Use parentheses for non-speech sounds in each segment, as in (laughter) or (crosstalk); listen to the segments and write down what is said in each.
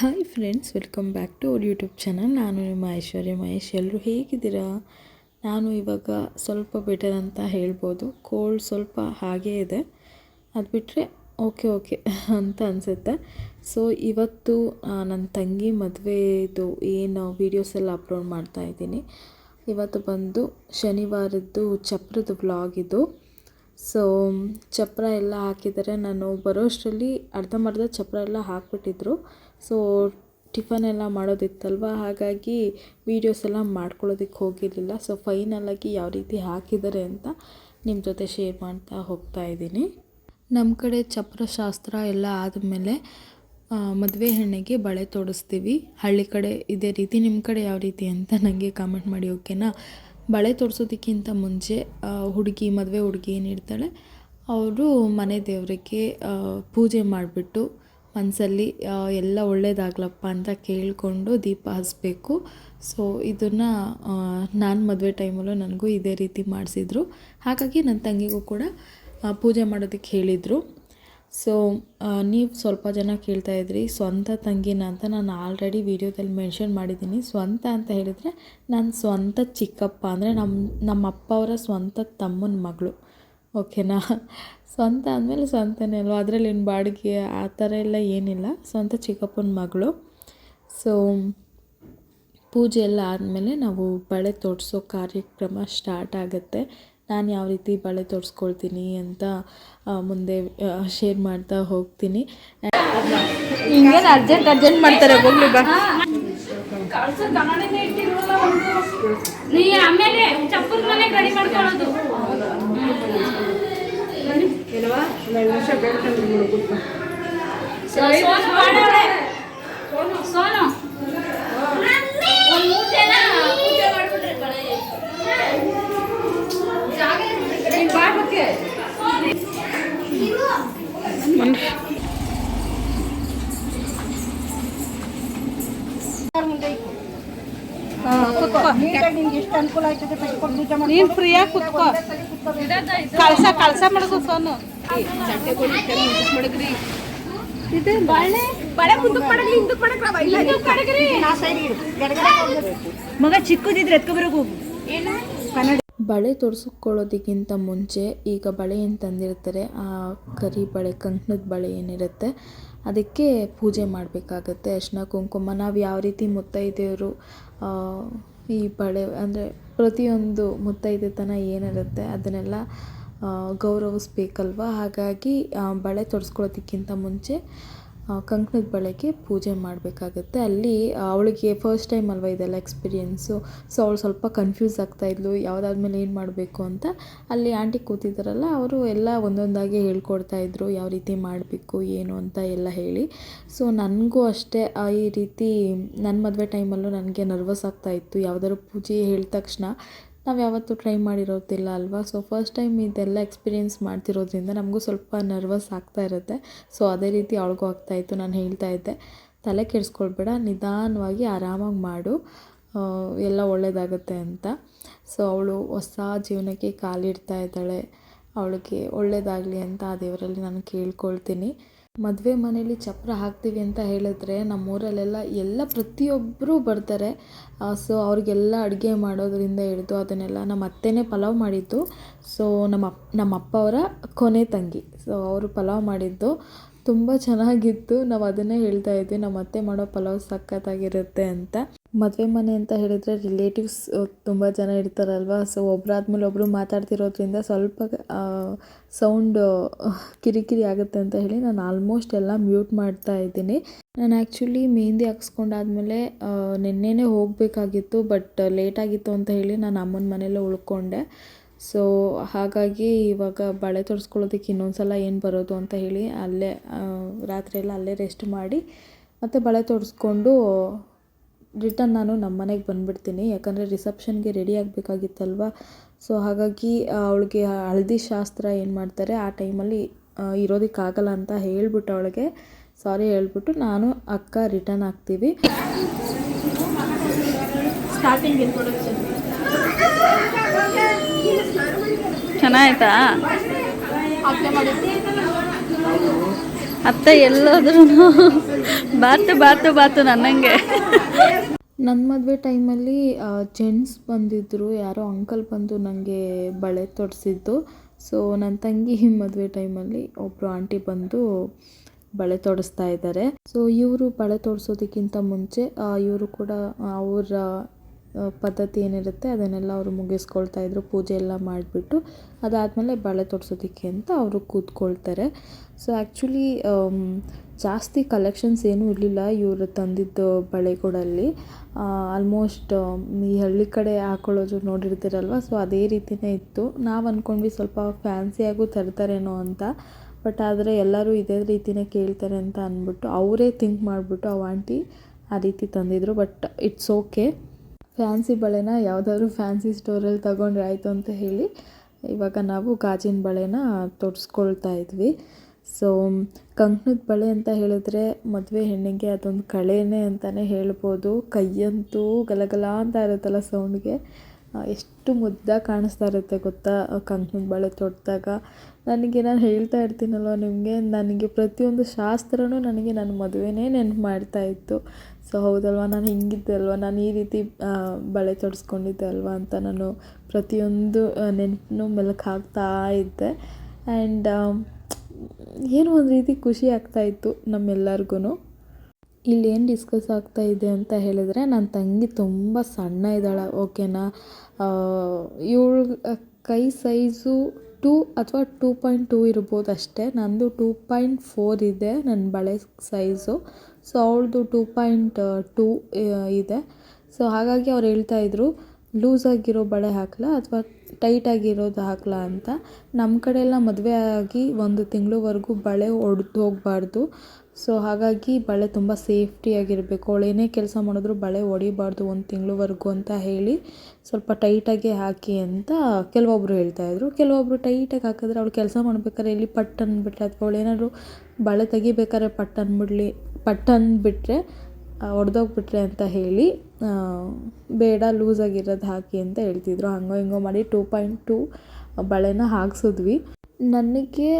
Hi friends welcome back to our YouTube channel ನಾನು ನಿಮ್ಮ ಐಶ್ವರ್ಯ ಮಹೇಶ್. ಎಲ್ಲರೂ ಹೇಗಿದ್ದೀರಾ? ನಾನು ಇವಾಗ ಸ್ವಲ್ಪ ಬೆಟರ್ ಅಂತ ಹೇಳ್ಬೋದು. ಕೋಲ್ಡ್ ಸ್ವಲ್ಪ ಹಾಗೇ ಇದೆ. ಅದು ಬಿಟ್ಟರೆ ಓಕೆ ಓಕೆ ಅಂತ ಅನಿಸುತ್ತೆ. ಸೊ ಇವತ್ತು ನನ್ನ ತಂಗಿ ಮದುವೆದು ಏನು ವೀಡಿಯೋಸ್ ಎಲ್ಲ ಅಪ್ಲೋಡ್ ಮಾಡ್ತಾ ಇದ್ದೀನಿ. ಇವತ್ತು ಬಂದು ಶನಿವಾರದ್ದು ಚಪ್ರದ ಬ್ಲಾಗ್ ಇದು. ಸೊ ಚಪ್ಪರ ಎಲ್ಲ ಹಾಕಿದ್ದಾರೆ. ನಾನು ಬರೋ ಅಷ್ಟರಲ್ಲಿ ಅರ್ಧಂಬರ್ಧ ಚಪ್ರ ಎಲ್ಲ ಹಾಕ್ಬಿಟ್ಟಿದ್ರು. ಸೊ ಟಿಫನ್ ಎಲ್ಲ ಮಾಡೋದಿತ್ತಲ್ವ? ಹಾಗಾಗಿ ವೀಡಿಯೋಸ್ ಎಲ್ಲ ಮಾಡ್ಕೊಳ್ಳೋದಕ್ಕೆ ಹೋಗಿರಲಿಲ್ಲ. ಸೊ ಫೈನಲಾಗಿ ಯಾವ ರೀತಿ ಹಾಕಿದ್ದಾರೆ ಅಂತ ನಿಮ್ಮ ಜೊತೆ ಶೇರ್ ಮಾಡ್ತಾ ಹೋಗ್ತಾ ಇದ್ದೀನಿ. ನಮ್ಮ ಕಡೆ ಚಪ್ರ ಶಾಸ್ತ್ರ ಎಲ್ಲ ಆದಮೇಲೆ ಮದುವೆ ಹೆಣ್ಣಿಗೆ ಬಳೆ ತೊಡಿಸ್ತೀವಿ. ಹಳ್ಳಿ ಕಡೆ ಇದೇ ರೀತಿ. ನಿಮ್ಮ ಕಡೆ ಯಾವ ರೀತಿ ಅಂತ ನನಗೆ ಕಾಮೆಂಟ್ ಮಾಡಿ ಓಕೆನಾ ಬಳೆ ತೊಡಿಸೋದಕ್ಕಿಂತ ಮುಂಚೆ ಹುಡುಗಿ, ಮದುವೆ ಹುಡುಗಿ ಏನಿರ್ತಾಳೆ, ಅವರು ಮನೆ ದೇವರಿಗೆ ಪೂಜೆ ಮಾಡಿಬಿಟ್ಟು ಮನಸ್ಸಲ್ಲಿ ಎಲ್ಲ ಒಳ್ಳೇದಾಗ್ಲಪ್ಪ ಅಂತ ಕೇಳಿಕೊಂಡು ದೀಪ ಹಚ್ಚಬೇಕು ಸೊ ಇದನ್ನು ನಾನು ಮದುವೆ ಟೈಮಲ್ಲೂ ನನಗೂ ಇದೇ ರೀತಿ ಮಾಡಿಸಿದ್ರು. ಹಾಗಾಗಿ ನನ್ನ ತಂಗಿಗೂ ಕೂಡ ಪೂಜೆ ಮಾಡೋದಕ್ಕೆ ಹೇಳಿದರು. ಸೊ ನೀವು ಸ್ವಲ್ಪ ಜನ ಕೇಳ್ತಾ ಇದ್ರಿ ಸ್ವಂತ ತಂಗಿನ ಅಂತ ನಾನು ಆಲ್ರೆಡಿ ವೀಡಿಯೋದಲ್ಲಿ ಮೆನ್ಷನ್ ಮಾಡಿದ್ದೀನಿ. ಸ್ವಂತ ಅಂತ ಹೇಳಿದರೆ ನನ್ನ ಸ್ವಂತ ಚಿಕ್ಕಪ್ಪ ಅಂದರೆ ನಮ್ಮ ನಮ್ಮ ಅಪ್ಪ ಅವರ ಸ್ವಂತ ತಮ್ಮನ ಮಗಳು. ಓಕೆನಾ ಸ್ವಂತ ಅಂದಮೇಲೆ ಸ್ವಂತನೇ ಅಲ್ವ? ಅದರಲ್ಲಿ ಏನು ಬಾಡಿಗೆ ಆ ಥರ ಎಲ್ಲ ಏನಿಲ್ಲ. ಸ್ವಂತ ಚಿಕ್ಕಪ್ಪನ ಮಗಳು. ಸೊ ಪೂಜೆ ಎಲ್ಲ ಆದಮೇಲೆ ನಾವು ಬಳೆ ತೊಡಿಸೋ ಕಾರ್ಯಕ್ರಮ ಸ್ಟಾರ್ಟ್ ಆಗುತ್ತೆ. ನಾನು ಯಾವ ರೀತಿ ಬಳೆ ತೋರಿಸ್ಕೊಳ್ತೀನಿ ಅಂತ ಮುಂದೆ ಶೇರ್ ಮಾಡ್ತಾ ಹೋಗ್ತೀನಿ. ಹಿಂಗೇನು ಅರ್ಜೆಂಟ್ ಅರ್ಜೆಂಟ್ ಮಾಡ್ತಾರೆ ಹೋಗ್ಲಿ ಬಾ. ನೀ ಆಮೇಲೆ ಚಪ್ಪಲ್ ಮನೆ ಗಾಡಿ ಮಾಡ್ಕೊಳ್ಳೋದು. ಸೋನು. ಸೋನು ಒಂದ್ ಮೂರ್ ಜನ ಪೂಜೆ ಮಾಡ್ಬಿಟ್ರೆ ಕಳೆ. ನೀನ್ ಫ್ರೀಯಾಗಿ ಕುತ್ಕೋ. ಕಳ್ಸ ಕಳ್ಸ ಮಾಡೋದು ಸೋನು. ಮಗ ಚಿಕ್ಕದಿದ್ರೆ ಎತ್ಕೊಬರಕ್ ಹೋಗು. ಬಳೆ ತೊಡಿಸ್ಕೊಳ್ಳೋದಕ್ಕಿಂತ ಮುಂಚೆ ಈಗ ಬಳೆ ಏನು ತಂದಿರ್ತಾರೆ ಆ ಕರಿ ಬಳೆ ಕಂಕಣದ ಬಳೆ ಏನಿರುತ್ತೆ ಅದಕ್ಕೆ ಪೂಜೆ ಮಾಡಬೇಕಾಗತ್ತೆ ಅರ್ಶಿನ ಕುಂಕುಮ. ನಾವು ಯಾವ ರೀತಿ ಮುತ್ತೈದೆಯರು ಆ, ಈ ಬಳೆ ಅಂದರೆ ಪ್ರತಿಯೊಂದು ಮುತ್ತೈದೆತನ ಏನಿರುತ್ತೆ ಅದನ್ನೆಲ್ಲ ಗೌರವಿಸ್ಬೇಕಲ್ವ? ಹಾಗಾಗಿ ಬಳೆ ತೊಡಿಸ್ಕೊಳ್ಳೋದಕ್ಕಿಂತ ಮುಂಚೆ ಕಂಕಣದ ಬಳೆಗೆ ಪೂಜೆ ಮಾಡಬೇಕಾಗತ್ತೆ. ಅಲ್ಲಿ ಅವಳಿಗೆ ಫಸ್ಟ್ ಟೈಮ್ ಅಲ್ವಾ ಇದೆಲ್ಲ ಎಕ್ಸ್ಪೀರಿಯೆನ್ಸು ಸೊ ಅವಳು ಸ್ವಲ್ಪ ಕನ್ಫ್ಯೂಸ್ ಆಗ್ತಾಯಿದ್ಲು ಯಾವುದಾದ್ಮೇಲೆ ಏನು ಮಾಡಬೇಕು ಅಂತ. ಅಲ್ಲಿ ಆಂಟಿ ಕೂತಿದ್ದಾರಲ್ಲ, ಅವರು ಎಲ್ಲ ಒಂದೊಂದಾಗಿ ಹೇಳ್ಕೊಡ್ತಾ ಇದ್ರು, ಯಾವ ರೀತಿ ಮಾಡಬೇಕು, ಏನು ಅಂತ ಎಲ್ಲ ಹೇಳಿ. ಸೊ ನನಗೂ ಅಷ್ಟೇ ಈ ರೀತಿ ನನ್ನ ಮದುವೆ ಟೈಮಲ್ಲೂ ನನಗೆ ನರ್ವಸ್ ಆಗ್ತಾಯಿತ್ತು ಯಾವುದಾದ್ರು ಪೂಜೆ ಹೇಳಿದ ತಕ್ಷಣ ನಾವು ಯಾವತ್ತೂ ಟ್ರೈ ಮಾಡಿರೋದಿಲ್ಲ ಅಲ್ವಾ? ಸೊ ಫಸ್ಟ್ ಟೈಮ್ ಇದೆಲ್ಲ ಎಕ್ಸ್ಪೀರಿಯೆನ್ಸ್ ಮಾಡ್ತಿರೋದ್ರಿಂದ ನಮಗೂ ಸ್ವಲ್ಪ ನರ್ವಸ್ ಆಗ್ತಾ ಇರುತ್ತೆ. ಸೊ ಅದೇ ರೀತಿ ಅವಳಿಗೂ ಆಗ್ತಾಯಿತ್ತು ನಾನು ಹೇಳ್ತಾ ಇದ್ದೆ. ತಲೆ ಕೆಡಿಸ್ಕೊಳ್ಬೇಡ, ನಿಧಾನವಾಗಿ ಆರಾಮಾಗಿ ಮಾಡು. ಎಲ್ಲ ಒಳ್ಳೆಯದಾಗುತ್ತೆ ಅಂತ. ಸೊ ಅವಳು ಹೊಸ ಜೀವನಕ್ಕೆ ಕಾಲಿಡ್ತಾ ಇದ್ದಾಳೆ. ಅವಳಿಗೆ ಒಳ್ಳೆಯದಾಗಲಿ ಅಂತ ಆ ದೇವರಲ್ಲಿ ನಾನು ಕೇಳ್ಕೊಳ್ತೀನಿ. ಮದುವೆ ಮನೇಲಿ ಚಪ್ಪರ ಹಾಕ್ತೀವಿ ಅಂತ ಹೇಳಿದ್ರೆ ನಮ್ಮೂರಲ್ಲೆಲ್ಲ ಎಲ್ಲ ಪ್ರತಿಯೊಬ್ಬರೂ ಬರ್ತಾರೆ. ಸೊ ಅವ್ರಿಗೆಲ್ಲ ಅಡುಗೆ ಮಾಡೋದರಿಂದ ಹಿಡಿದು ಅದನ್ನೆಲ್ಲ ನಮ್ಮ ಅತ್ತೆನೇ ಪಲಾವ್ ಮಾಡಿದ್ದು. ಸೊ ನಮ್ಮ ಅಪ್, ನಮ್ಮ ಅಪ್ಪ ಅವರ ಕೊನೆ ತಂಗಿ. ಸೊ ಅವರು ಪಲಾವ್ ಮಾಡಿದ್ದು. ತುಂಬ ಚೆನ್ನಾಗಿತ್ತು. ನಾವು ಅದನ್ನೇ ಹೇಳ್ತಾ ಇದ್ವಿ. ನಮ್ಮ ಅತ್ತೆ ಮಾಡೋ ಪಲಾವ್ ಸಖತ್ತಾಗಿರುತ್ತೆ ಅಂತ. ಮದುವೆ ಮನೆ ಅಂತ ಹೇಳಿದರೆ ರಿಲೇಟಿವ್ಸ್ ತುಂಬ ಜನ ಇರ್ತಾರಲ್ವ? ಸೊ ಒಬ್ಬರಾದ್ಮೇಲೆ ಒಬ್ಬರು ಮಾತಾಡ್ತಿರೋದ್ರಿಂದ ಸ್ವಲ್ಪ ಸೌಂಡ್ ಕಿರಿಕಿರಿ ಆಗುತ್ತೆ ಅಂತ ಹೇಳಿ ನಾನು ಆಲ್ಮೋಸ್ಟ್ ಎಲ್ಲ ಮ್ಯೂಟ್ ಮಾಡ್ತಾ ಇದ್ದೀನಿ. ನಾನು ಆ್ಯಕ್ಚುಲಿ ಮೆಹಂದಿ ಹಾಕ್ಸ್ಕೊಂಡಾದ್ಮೇಲೆ ನಿನ್ನೆನೇ ಹೋಗಬೇಕಾಗಿತ್ತು ಬಟ್ ಲೇಟ್ ಆಗಿತ್ತು ಅಂತ ಹೇಳಿ ನಾನು ಅಮ್ಮನ ಮನೇಲೇ ಉಳ್ಕೊಂಡೆ. ಸೊ ಹಾಗಾಗಿ ಇವಾಗ ಬಳೆ ತೊಡಸ್ಕೊಳ್ಳೋದಕ್ಕೆ ಇನ್ನೊಂದು ಸಲ ಏನು ಬರೋದು ಅಂತ ಹೇಳಿ ಅಲ್ಲೇ ರಾತ್ರಿಯೆಲ್ಲ ಅಲ್ಲೇ ರೆಸ್ಟ್ ಮಾಡಿ ಮತ್ತು ಬಳೆ ತೊಡಿಸ್ಕೊಂಡು ರಿಟರ್ನ್ ನಾನು ನಮ್ಮ ಮನೆಗೆ ಬಂದುಬಿಡ್ತೀನಿ. ಯಾಕಂದರೆ ರಿಸೆಪ್ಷನ್ಗೆ ರೆಡಿ ಆಗಬೇಕಾಗಿತ್ತಲ್ವ? ಸೊ ಹಾಗಾಗಿ ಅವಳಿಗೆ ಹಳದಿ ಶಾಸ್ತ್ರ ಏನು ಮಾಡ್ತಾರೆ ಆ ಟೈಮಲ್ಲಿ ಇರೋದಕ್ಕಾಗಲ್ಲ ಅಂತ ಹೇಳ್ಬಿಟ್ಟು ಅವಳಿಗೆ ಸಾರಿ ಹೇಳ್ಬಿಟ್ಟು ನಾನು ಅಕ್ಕ ರಿಟರ್ನ್ ಆಗ್ತೀವಿ. ಚೆನ್ನಾಯ್ತಾ ಅತ್ತೆ ಎಲ್ಲೋದ್ರೂ. ಬಾತು ಬಾತು ಬಾತು ನನ್ನಂಗೆ. ನನ್ನ ಮದುವೆ ಟೈಮಲ್ಲಿ ಜೆಂಟ್ಸ್ ಬಂದಿದ್ದರು ಯಾರೋ ಅಂಕಲ್ ಬಂದು ನನಗೆ ಬಳೆ ತೊಡಿಸಿದ್ದು. ಸೊ ನನ್ನ ತಂಗಿ ಮದುವೆ ಟೈಮಲ್ಲಿ ಒಬ್ಬರು ಆಂಟಿ ಬಂದು ಬಳೆ ತೊಡಿಸ್ತಾ ಇದ್ದಾರೆ ಸೊ ಇವರು ಬಳೆ ತೊಡಿಸೋದಕ್ಕಿಂತ ಮುಂಚೆ ಇವರು ಕೂಡ ಅವರ ಪದ್ಧತಿ ಏನಿರುತ್ತೆ ಅದನ್ನೆಲ್ಲ ಅವರು ಮುಗಿಸ್ಕೊಳ್ತಾ ಇದ್ರು. ಪೂಜೆ ಎಲ್ಲ ಮಾಡಿಬಿಟ್ಟು. ಅದಾದಮೇಲೆ ಬಳೆ ತೊಡಿಸೋದಕ್ಕೆ ಅಂತ ಅವರು ಕೂತ್ಕೊಳ್ತಾರೆ. ಸೊ ಆ್ಯಕ್ಚುಲಿ ಜಾಸ್ತಿ ಕಲೆಕ್ಷನ್ಸ್ ಏನೂ ಇರಲಿಲ್ಲ ಇವರು ತಂದಿದ್ದು ಬಳೆಗಳಲ್ಲಿ ಆಲ್ಮೋಸ್ಟ್ ಈ ಹಳ್ಳಿ ಕಡೆ ಹಾಕೊಳ್ಳೋದು ನೋಡಿರ್ತೀರಲ್ವ? ಸೊ ಅದೇ ರೀತಿಯೇ ಇತ್ತು. ನಾವು ಅಂದ್ಕೊಂಡ್ವಿ ಸ್ವಲ್ಪ ಫ್ಯಾನ್ಸಿಯಾಗೂ ತರ್ತಾರೇನೋ ಅಂತ. ಬಟ್ ಆದರೆ ಎಲ್ಲರೂ ಇದೇ ರೀತಿಯೇ ಕೇಳ್ತಾರೆ ಅಂತ ಅಂದ್ಬಿಟ್ಟು ಅವರೇ ಥಿಂಕ್ ಮಾಡಿಬಿಟ್ಟು ಆ ಆಂಟಿ ಆ ರೀತಿ ತಂದಿದ್ರು. ಬಟ್ ಇಟ್ಸ್ ಓಕೆ ಫ್ಯಾನ್ಸಿ ಬಳೆನ ಯಾವುದಾದ್ರೂ ಫ್ಯಾನ್ಸಿ ಸ್ಟೋರಲ್ಲಿ ತಗೊಂಡ್ರೆ ಆಯಿತು ಅಂತ ಹೇಳಿ ಇವಾಗ ನಾವು ಗಾಜಿನ ಬಳೆನ ತೊಡಿಸ್ಕೊಳ್ತಾ ಇದ್ವಿ. ಸೊ ಕಂಕಣದ ಬಳೆ ಅಂತ ಹೇಳಿದ್ರೆ ಮದುವೆ ಹೆಣ್ಣಿಗೆ ಅದೊಂದು ಕಳೆನೇ ಅಂತಲೇ ಹೇಳ್ಬೋದು. ಕೈಯಂತೂ ಗಲಗಲ ಅಂತ ಇರುತ್ತಲ್ಲ ಸೌಂಡ್ಗೆ ಎಷ್ಟು ಮುದ್ದಾಗಿ ಕಾಣಿಸ್ತಾ ಇರುತ್ತೆ ಗೊತ್ತಾ ಕಂಕಣದ ಬಳೆ ತೊಡಿದಾಗ ನನಗೆ ನಾನು ಹೇಳ್ತಾ ಇರ್ತೀನಲ್ವ ನಿಮಗೆ, ನನಗೆ ಪ್ರತಿಯೊಂದು ಶಾಸ್ತ್ರನೂ ನನಗೆ ನನ್ನ ಮದುವೆನೇ ನೆನಪು ಮಾಡ್ತಾ ಇತ್ತು. ಸೊ ಹೌದಲ್ವ, ನಾನು ಹಿಂಗಿದ್ದೆ ಅಲ್ವಾ, ನಾನು ಈ ರೀತಿ ಬಳೆ ತೊಡಿಸ್ಕೊಂಡಿದ್ದೆ ಅಲ್ವಾ ಅಂತ ನಾನು ಪ್ರತಿಯೊಂದು ನೆನಪನ್ನು ಮೆಲುಕು ಹಾಕ್ತಾ ಇದ್ದೆ. ಆ್ಯಂಡ್ ಏನೋ ಒಂದು ರೀತಿ ಖುಷಿ ಆಗ್ತಾಯಿತ್ತು ನಮ್ಮೆಲ್ಲರಿಗೂ ಏನು ಡಿಸ್ಕಸ್ ಆಗ್ತಾ ಇದೆ ಅಂತ ಹೇಳಿದ್ರೆ ನನ್ನ ತಂಗಿ ತುಂಬ ಸಣ್ಣ ಇದ್ದಾಳೆ ಓಕೆನಾ ಇವಳು ಕೈ ಸೈಜು ಟೂ ಅಥವಾ ಟೂ ಪಾಯಿಂಟ್ ಟೂ ಇರ್ಬೋದು ಅಷ್ಟೇ. ನಂದು ಟೂ ಪಾಯಿಂಟ್ ಫೋರ್ ಇದೆ ನನ್ನ ಬಳೆ ಸೈಜು ಸೊ ಅವಳದು ಟೂ ಪಾಯಿಂಟ್ ಟೂ ಇದೆ. ಸೊ ಹಾಗಾಗಿ ಅವ್ರು ಹೇಳ್ತಾಯಿದ್ರು ಲೂಸ್ ಆಗಿರೋ ಬಳೆ ಹಾಕಲಾ ಅಥವಾ ಟೈಟ್ ಆಗಿರೋದು ಹಾಕ್ಲಾ ಅಂತ. ನಮ್ಮ ಕಡೆ ಎಲ್ಲ ಮದುವೆ ಆಗಿ ಒಂದು ತಿಂಗಳವರೆಗೂ ಬಳೆ ಒಡ್ದು ಹೋಗಬಾರ್ದು. ಸೊ ಹಾಗಾಗಿ ಬಳೆ ತುಂಬ ಸೇಫ್ಟಿಯಾಗಿರಬೇಕು ಅವಳು ಏನೇ ಕೆಲಸ ಮಾಡಿದ್ರು ಬಳೆ ಒಡಿಬಾರ್ದು ಒಂದು ತಿಂಗಳವರೆಗೂ ಅಂತ ಹೇಳಿ ಸ್ವಲ್ಪ ಟೈಟಾಗಿ ಹಾಕಿ ಅಂತ ಕೆಲವೊಬ್ಬರು ಹೇಳ್ತಾಯಿದ್ರು ಕೆಲವೊಬ್ಬರು ಟೈಟಾಗಿ ಹಾಕಿದ್ರೆ ಅವಳು ಕೆಲಸ ಮಾಡ್ಬೇಕಾದ್ರೆ ಎಲ್ಲಿ ಪಟ್ ಅಂದ್ಬಿಟ್ರೆ ಅಥವಾ ಅವಳು ಬಳೆ ತೆಗಿಬೇಕಾದ್ರೆ ಪಟ್ ಅಂದ್ಬಿಡ್ಲಿ ಪಟ್ ಅಂದ್ಬಿಟ್ರೆ ಒಡೆದೋಗ್ಬಿಟ್ರೆ ಅಂತ ಹೇಳಿ ಬೇಡ ಲೂಸಾಗಿರೋದು ಹಾಕಿ ಅಂತ ಹೇಳ್ತಿದ್ರು. ಹಂಗೋ ಹಿಂಗೋ ಮಾಡಿ ಟೂ ಪಾಯಿಂಟ್ ಟೂ ಬಳೆನ ಹಾಕ್ಸಿದ್ವಿ. ನನಗೆ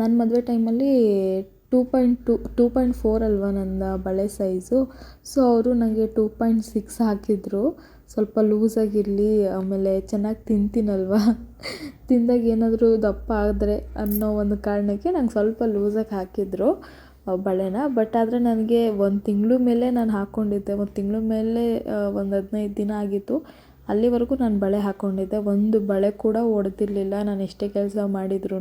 ನನ್ನ ಮದುವೆ ಟೈಮಲ್ಲಿ two point two two point four ಅಲ್ವಾ ನನ್ನ ಬಳೆ ಸೈಜು ಸೊ ಅವರು ನನಗೆ ಟೂ ಪಾಯಿಂಟ್ ಸಿಕ್ಸ್ ಹಾಕಿದ್ರು. ಸ್ವಲ್ಪ ಲೂಸಾಗಿರಲಿ ಆಮೇಲೆ ಚೆನ್ನಾಗಿ ತಿಂತೀನಲ್ವಾ? ತಿಂದಾಗ ಏನಾದರೂ ದಪ್ಪ ಆದರೆ ಅನ್ನೋ ಒಂದು ಕಾರಣಕ್ಕೆ ನಂಗೆ ಸ್ವಲ್ಪ ಲೂಸಾಗಿ ಹಾಕಿದ್ರು. ಬಳೆನ. ಬಟ್ ಆದರೆ ನನಗೆ ಒಂದು ತಿಂಗಳು ಮೇಲೆ ನಾನು ಹಾಕ್ಕೊಂಡಿದ್ದೆ ಒಂದು ತಿಂಗಳ ಮೇಲೆ ಒಂದು ಹದಿನೈದು ದಿನ ಆಗಿತ್ತು. ಅಲ್ಲಿವರೆಗೂ ನಾನು ಬಳೆ ಹಾಕ್ಕೊಂಡಿದ್ದೆ ಒಂದು ಬಳೆ ಕೂಡ ಒಡೆದಿರಲಿಲ್ಲ. ನಾನು ಎಷ್ಟೇ ಕೆಲಸ ಮಾಡಿದ್ರು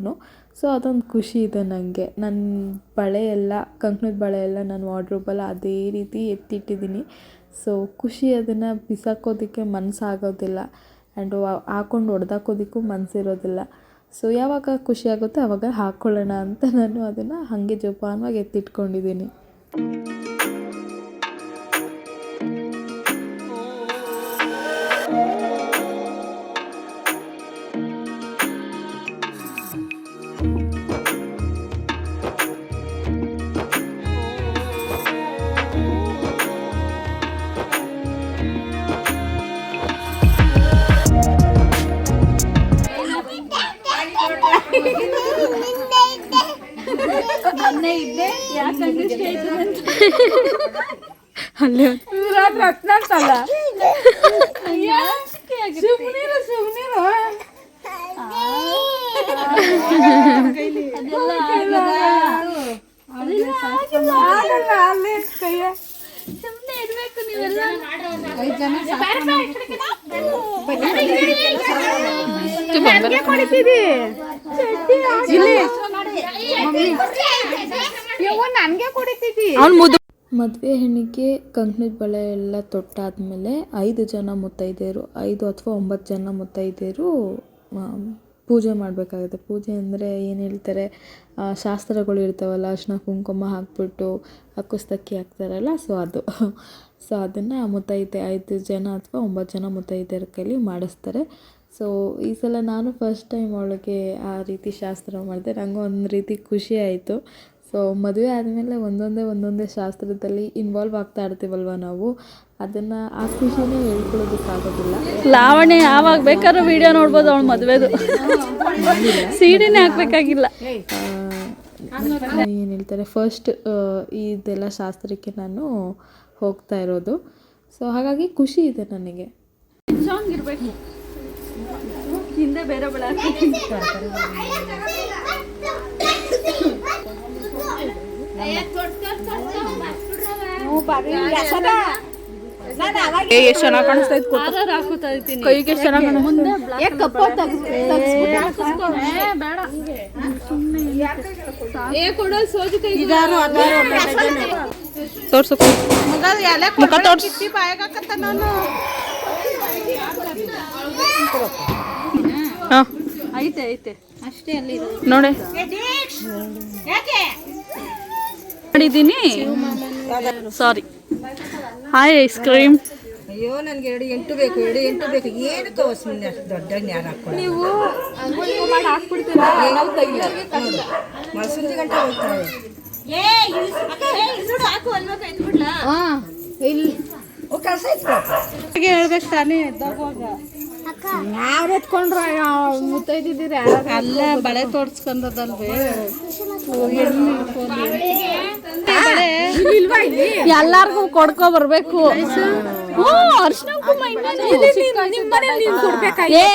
ಸೊ ಅದೊಂದು ಖುಷಿ ಇದೆ ನನಗೆ ನನ್ನ ಬಳೆ ಎಲ್ಲ, ಕಂಕಣದ ಬಳೆ ಎಲ್ಲ ನಾನು ವಾರ್ಡ್ರೋಬಲ್ಲಿ ಅದೇ ರೀತಿ ಎತ್ತಿಟ್ಟಿದ್ದೀನಿ. ಸೊ ಖುಷಿ ಅದನ್ನು ಬಿಸಾಕೋದಕ್ಕೆ ಮನಸ್ಸಾಗೋದಿಲ್ಲ ಆ್ಯಂಡ್ ಹಾಕ್ಕೊಂಡು ಹೊಡೆದಾಕೋದಕ್ಕೂ ಮನಸ್ಸಿರೋದಿಲ್ಲ ಸೊ ಯಾವಾಗ ಖುಷಿ ಆಗುತ್ತೋ ಆವಾಗ ಹಾಕ್ಕೊಳ್ಳೋಣ ಅಂತ ನಾನು ಅದನ್ನು ಹಾಗೆ ಜೋಪಾನವಾಗಿ ಎತ್ತಿಟ್ಕೊಂಡಿದ್ದೀನಿ. ಮದುವೆ ಹೆಣ್ಣಿಗೆ ಕಂಕಣದ ಬಳೆ ಎಲ್ಲ ತೊಟ್ಟಾದ್ಮೇಲೆ ಐದು ಜನ ಮುತ್ತೈದೆಯರು ಐದು ಅಥವಾ ಒಂಬತ್ತು ಜನ ಮುತ್ತೈದೆಯರು ಪೂಜೆ ಮಾಡಬೇಕಾಗುತ್ತೆ. ಪೂಜೆ ಅಂದರೆ ಏನು ಹೇಳ್ತಾರೆ? ಶಾಸ್ತ್ರಗಳು ಇರ್ತಾವಲ್ಲ ಅರ್ಶಿನ ಕುಂಕುಮ ಹಾಕ್ಬಿಟ್ಟು ಅಕ್ಕುಸ್ತಕ್ಕಿ ಹಾಕ್ತಾರಲ್ಲ, ಸೊ ಅದು. ಸೊ ಅದನ್ನು ಮುತ್ತೈದೆ ಐದು ಜನ ಅಥವಾ ಒಂಬತ್ತು ಜನ ಮುತ್ತೈದೆಯರ ಕೈಲಿ ಮಾಡಿಸ್ತಾರೆ. ಸೊ ಈ ಸಲ ನಾನು ಫಸ್ಟ್ ಟೈಮ್ ಅವಳಿಗೆ ಆ ರೀತಿ ಶಾಸ್ತ್ರ ಮಾಡಿದೆ. ನನಗೂ ಒಂದು ರೀತಿ ಖುಷಿ ಆಯಿತು. ಸೊ ಮದುವೆ ಆದಮೇಲೆ ಒಂದೊಂದೇ ಒಂದೊಂದೇ ಶಾಸ್ತ್ರದಲ್ಲಿ ಇನ್ವಾಲ್ವ್ ಆಗ್ತಾ ಇರ್ತೀವಲ್ವ ನಾವು? ಅದನ್ನು ಆ ಖುಷಿನೇ ಹೇಳ್ಕೊಳ್ಳೋದಕ್ಕಾಗೋದಿಲ್ಲ ಲಾವಣ್ಯ ಯಾವಾಗ ಬೇಕಾದ್ರೂ ವಿಡಿಯೋ ನೋಡ್ಬೋದು ಅವಳು ಮದುವೆದು. ಸೀಡಿನೇ ಹಾಕ್ಬೇಕಾಗಿಲ್ಲ. ಆ, ಏನು ಹೇಳ್ತಾರೆ? ಫಸ್ಟ್ ಇದೆಲ್ಲ ಶಾಸ್ತ್ರಕ್ಕೆ ನಾನು ಹೋಗ್ತಾ ಇರೋದು. ಸೊ ಹಾಗಾಗಿ ಖುಷಿ ಇದೆ ನನಗೆ. ಹಿಂದೆ ಬೇರೆ ಎಷ್ಟು ಚೆನ್ನಾಗಿ ಕಾಣಿಸ್ತಾ ಇತ್ತು ಕೈಗೆ ಎಷ್ಟು ಚೆನ್ನಾಗಿ ಮುಖ ತೋರ್ಸಿ. ಐತೆ ಐತೆ. ಅಷ್ಟೇ ಅಲ್ಲಿ ನೋಡಿ. ಮಾಡಿದ್ದೀನಿ. ಸಾರಿ ಹಾಯ್ ಐಸ್ ಕ್ರೀಮ್ ಅಯ್ಯೋ ನನಗೆ ಎರಡು ಎಂಟು ಬೇಕು ಎರಡು ಎಂಟು ಬೇಕು. ಏನು ತೋರ್ಸು ಅಷ್ಟು ದೊಡ್ಡ ಜ್ಞಾನ ಹಾಕೊಂಡು ನೀವು. ಮಸೂತಿ ಗಂಟೆ ಹೋಗ್ತಾರೆ. ಹೇಳ್ಬೇಕು ತಾನೇ ಎದ್ದೋಗುವಾಗ. ಯಾರು ಎತ್ಕೊಂಡ್ರ? ಮುತ್ತೈದಿದ್ದೀರ? ಅಲ್ಲ ಬಳೆ ತೋರ್ಸ್ಕೊಂಡದಲ್ವೇ? ಎಲ್ಲಾರ್ಗು ಕೊಡ್ಕೊ ಬರ್ಬೇಕು. ಅರ್ಶನ ಏ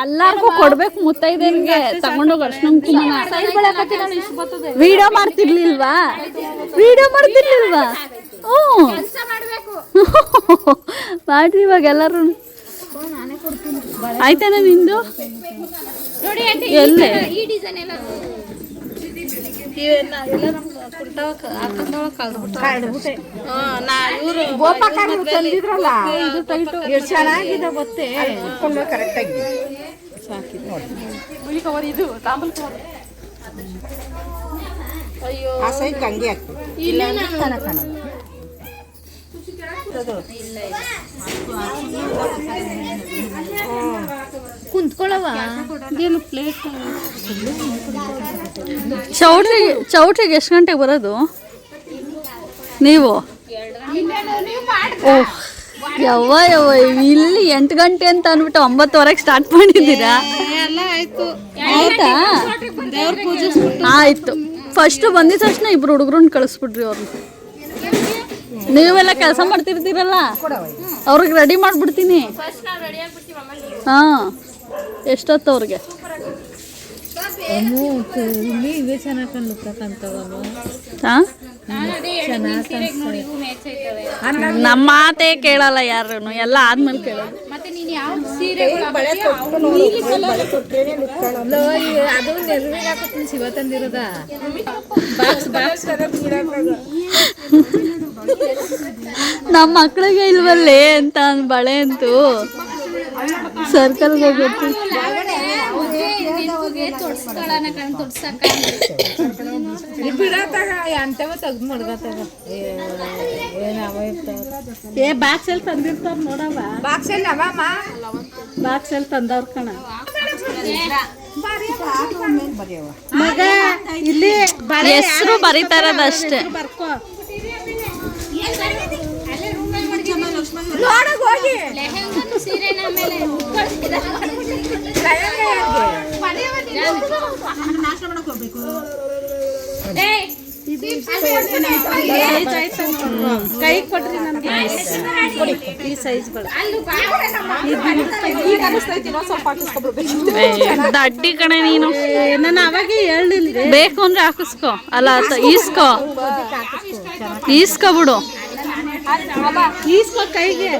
ಎಲ್ಲಾರ್ಗು ಕೊಡ್ಬೇಕು ಮುತ್ತೈದೆನ್ಗೆ ತಗೊಂಡೋಗಿ ಅರ್ಶನ ಕುಂಕುಮನ ವಿಡಿಯೋ ಮಾಡ್ತಿರ್ಲಿಲ್ವಾ? ವಿಡಿಯೋ ಮಾಡ್ತಿರ್ಲಿಲ್ವಾ? ಹ್ಞೂ (laughs) ಮಾಡ್ರಿ ಇವಾಗ ಎಲ್ಲರೂ. ಆಯ್ತಾನ ನಿಂದು? ಎಲ್ಲೇ? ಈ ಡಿಸೈನ್ ಎಲ್ಲ ಎಷ್ಟು ಚೆನ್ನಾಗಿದೆ ಗೊತ್ತೇ ಕರೆಕ್ಟ್ ಅಯ್ಯೋ. ಆ ಸೈಡ್ ಹಂಗೆ ಆಗ್ತದೆ. ಇಲ್ಲ ಕುಂತ್ಕೊಳ್ಳವ ಏನು ಪ್ಲೇಟ್ ಚೌಟ್ರಿಗೆ ಚೌಟ್ರಿಗೆ ಎಷ್ಟು ಗಂಟೆಗೆ ಬರೋದು? ನೀವು? ಓಹ್ ಯವ್ವ ಯವ್ವ ಇಲ್ಲಿ ಎಂಟು ಗಂಟೆ ಅಂತ ಅಂದ್ಬಿಟ್ಟು ಒಂಬತ್ತುವರೆಗೆ ಸ್ಟಾರ್ಟ್ ಮಾಡಿದ್ದೀರಾ? ಆಯ್ತು. ಫಸ್ಟ್ ಬಂದಿದ ತಕ್ಷಣ ಇಬ್ರು ಹುಡುಗರನ್ನ ಕಳಿಸ್ಬಿಡ್ರಿ ಅವ್ರನ್ನ ನೀವೆಲ್ಲ ಕೆಲಸ ಮಾಡ್ತಿರ್ತೀರಲ್ಲ? ಅವ್ರಿಗೆ ರೆಡಿ ಮಾಡ್ಬಿಡ್ತೀನಿ. ಹಾ ಎಷ್ಟೊತ್ತು ಅವ್ರಿಗೆ? ನಮ್ಮ ಮಾತೇ ಕೇಳಲ್ಲ ಯಾರು ಎಲ್ಲ ಆದ್ಮೇಲೆ ಕೇಳೋದು. ನಮ್ಮ ಮಕ್ಳಿಗೆ ಇಲ್ವಲ್ಲೇ ಅಂತ ಬಳೆ ಅಂತೂ. ಸರ್ಕಲ್ಗೆ ಹೋಗ್ಬೇಕು ತೊಡ್ಸ್ಕೊಳ್ಳೋಣ ಕಣ್ ತೊಡ್ಸಕ್ಕ ಬಿಡತ್ತಾಗ ಅಂತವ ತೆಗ್ದು ಮಡ್ಗತ್ತಾಗ. ಏನವ ಏ ಬಾಕ್ಸ್ ಅಲ್ಲಿ ತಂದಿರ್ತಾರ ನೋಡವ ಬಾಕ್ಸ್ ಅಲ್ಲಿ ಅವಮ್ಮ ಬಾಕ್ಸ್ ಅಲ್ಲಿ ತಂದವ್ರ ಕಣ. ಮಗ ಇಲ್ಲಿ ಹೆಸರು ಬರೀತಾರದಷ್ಟೇ ಬರ್ಕೋ. ಲೆಹಂಗನು ಸೀರೆನ ಆಮೇಲೆ ಕೈ ಕೊಡ್ರಿ ನನಗೆ ಈ ಸೈಜ್ಗಳು ದಡ್ಡಿ ಕಣೆ ನೀನು? ನಾನು ಅವಾಗೆ ಹೇಳಿಲ್ಲ ಬೇಕು ಅಂದ್ರೆ ಹಾಕಿಸ್ಕೊ. ಅಲ್ಲ ಈಸ್ಕೊ ಬಿಡು. ಈಸ್ಕೊ ಕೈಗೆ.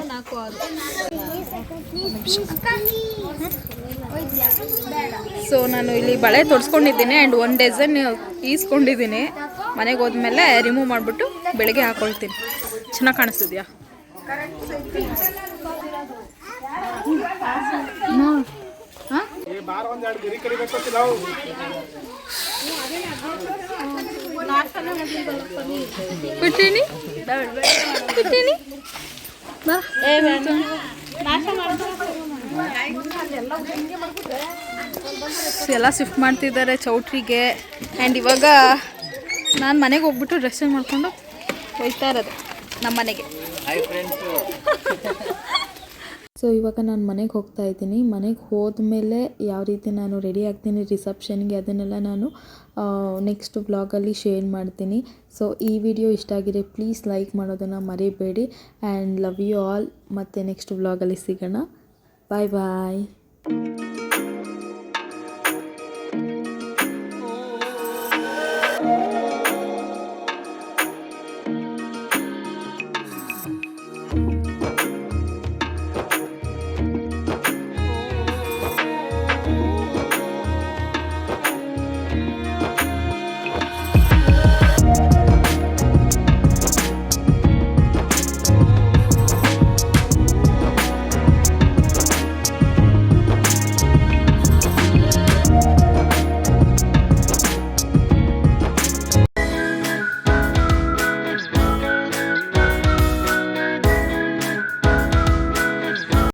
ಸೊ ನಾನು ಇಲ್ಲಿ ಬಳೆ ತೊಡ್ಸ್ಕೊಂಡಿದ್ದೀನಿ ಆ್ಯಂಡ್ ಒನ್ ಡಜನ್ ಈಸ್ಕೊಂಡಿದ್ದೀನಿ. ಮನೆಗೆ ಹೋದ್ಮೇಲೆ ರಿಮೂವ್ ಮಾಡಿಬಿಟ್ಟು ಬೆಳಗ್ಗೆ ಹಾಕೊಳ್ತೀನಿ. ಚೆನ್ನಾಗಿ ಕಾಣಿಸ್ತಿದ್ಯಾ? ಬಿಟ್ಟಿನಿ? ಬಿಟ್ಟಿನಿ? ಬಾ. ಎಲ್ಲ ಶಿಫ್ಟ್ ಮಾಡ್ತಿದ್ದಾರೆ ಚೌಟ್ರಿಗೆ. ಆ್ಯಂಡ್ ಇವಾಗ ನಾನು ಮನೆಗೆ ಹೋಗ್ಬಿಟ್ಟು ಡ್ರೆಸ್ ಚೇಂಜ್ ಮಾಡ್ಕೊಂಡು ಹೋಯ್ತಾ ಇರೋದು ನಮ್ಮ ಮನೆಗೆ. ಸೊ (laughs) ಇವಾಗ ನಾನು ಮನೆಗೆ ಹೋಗ್ತಾ ಇದ್ದೀನಿ. ಮನೆಗೆ ಹೋದ್ಮೇಲೆ ಯಾವ ರೀತಿ ನಾನು ರೆಡಿ ಆಗ್ತೀನಿ ರಿಸೆಪ್ಷನ್ಗೆ ಅದನ್ನೆಲ್ಲ ನಾನು ನೆಕ್ಸ್ಟ್ ಬ್ಲಾಗಲ್ಲಿ ಶೇರ್ ಮಾಡ್ತೀನಿ. ಸೊ ಈ ವಿಡಿಯೋ ಇಷ್ಟ ಆಗಿದೆ ಪ್ಲೀಸ್ ಲೈಕ್ ಮಾಡೋದನ್ನು ಮರಿಬೇಡಿ. ಆ್ಯಂಡ್ ಲವ್ ಯು ಆಲ್ ಮತ್ತು ನೆಕ್ಸ್ಟ್ ಬ್ಲಾಗಲ್ಲಿ ಸಿಗೋಣ. Bye bye.